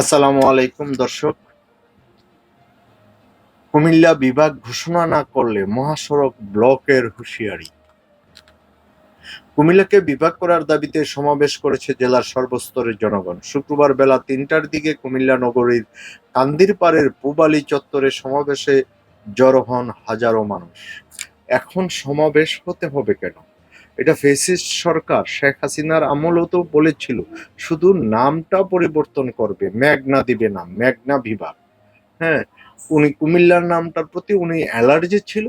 আসসালামু আলাইকুম, দর্শক। কুমিল্লা বিভাগ ঘোষণা না করলে মহাসড়ক ব্লকের হুঁশিয়ারি। কুমিল্লাকে বিভাগ করার দাবিতে সমাবেশ করেছে জেলার সর্বস্তরের জনগণ। শুক্রবার বেলা তিনটার দিকে কুমিল্লা নগরীর কান্দিরপাড়ের পুবালি চত্বরে সমাবেশে জড়ো হন হাজারো মানুষ। এখন সমাবেশ হতে হবে কেন? এটা ফেসিস সরকার, শেখ হাসিনার আমলও তো বলেছিল, শুধু নামটা পরিবর্তন করবে, ম্যাগনা দিবে না ম্যাগনা বিভাগ। হ্যাঁ উনি কুমিল্লার নামটার প্রতি উনি অ্যালার্জি ছিল,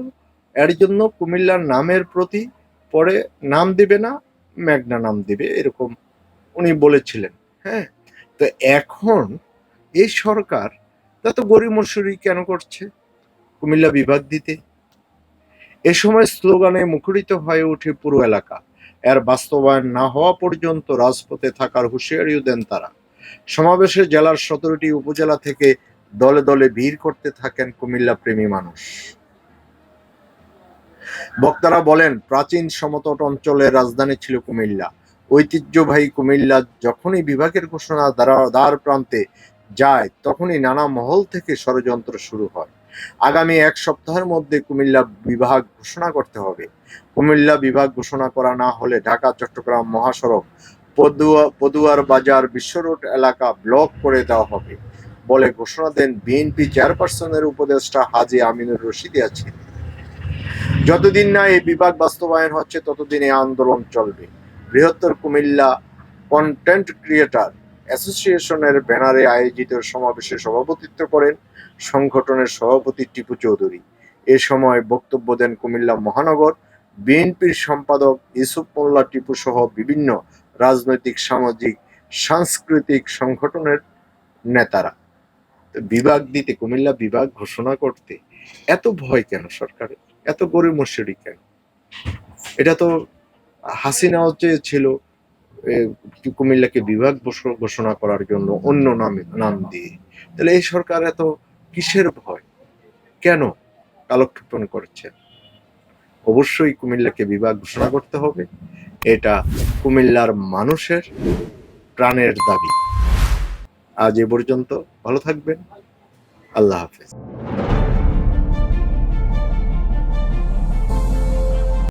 এর জন্য কুমিল্লার নামের প্রতি পরে নাম দিবে না মেঘনা নাম দিবে, এরকম উনি বলেছিলেন। হ্যাঁ তো এখন এই সরকার তা তত গরিমসুরি কেন করছে কুমিল্লা বিভাগ দিতে? এ সময় স্লোগানে মুখরিত হয়ে ওঠে পুরো এলাকা। এর বাস্তবায়ন না হওয়া পর্যন্ত রাজপথে থাকার হুঁশিয়ারিও দেন তারা। সমাবেশে জেলার সতেরোটি উপজেলা থেকে দলে দলে ভিড় করতে থাকেন কুমিল্লা প্রেমী মানুষ। বক্তারা বলেন, প্রাচীন সমতট অঞ্চলের রাজধানী ছিল কুমিল্লা। ঐতিহ্যবাহী কুমিল্লা যখনই বিভাগের ঘোষণা দ্বারা দ্বার প্রান্তে যায়, তখনই নানা মহল থেকে ষড়যন্ত্র শুরু হয়। আগামী এক সপ্তাহের মধ্যে কুমিল্লা বিভাগ ঘোষণা করতে হবে। কুমিল্লা বিভাগ ঘোষণা করা না হলে ঢাকা, চট্টগ্রাম মহাসড়ক, পদুয়া পদুয়ার বাজার, বিশ্ব রোড এলাকা ব্লক করে দেওয়া হবে বলে ঘোষণা দেন বিএনপি চেয়ারপারসনের উপদেষ্টা হাজি আমিনুর রশিদ আছেন। যতদিন না এই বিভাগ বাস্তবায়ন হচ্ছে, ততদিন এই আন্দোলন চলবে। বৃহত্তর কুমিল্লা কন্টেন্ট ক্রিয়েটার অ্যাসোসিয়েশনের ব্যানারে আয়োজিত সমাবেশে সভাপতিত্ব করেন সংগঠনের সভাপতি টিপু চৌধুরী। এ সময় বক্তব্য দেন কুমিল্লা মহানগর, বিএনপির সম্পাদক ইউসুফ মোল্লা টিপু সহ বিভিন্ন রাজনৈতিক, সামাজিক, সাংস্কৃতিক সংগঠনের নেতারা। বিভাগ দিতে, কুমিল্লা বিভাগ ঘোষণা করতে এত ভয় কেন সরকারের? এত গরিব মশারি কেন? এটা তো হাসিনাও চেয়েছিল কুমিল্লাকে বিভাগ ঘোষণা করার জন্য অন্য নামে, নাম দিয়ে। তাহলে এই সরকার এত কিসের ভয়? কেন কালক্ষেপণ করছে? অবশ্যই কুমিল্লাকে বিভাগ ঘোষণা করতে হবে। এটা কুমিল্লার মানুষের প্রাণের দাবি। আজ এ পর্যন্ত ভালো থাকবেন। আল্লাহ হাফেজ।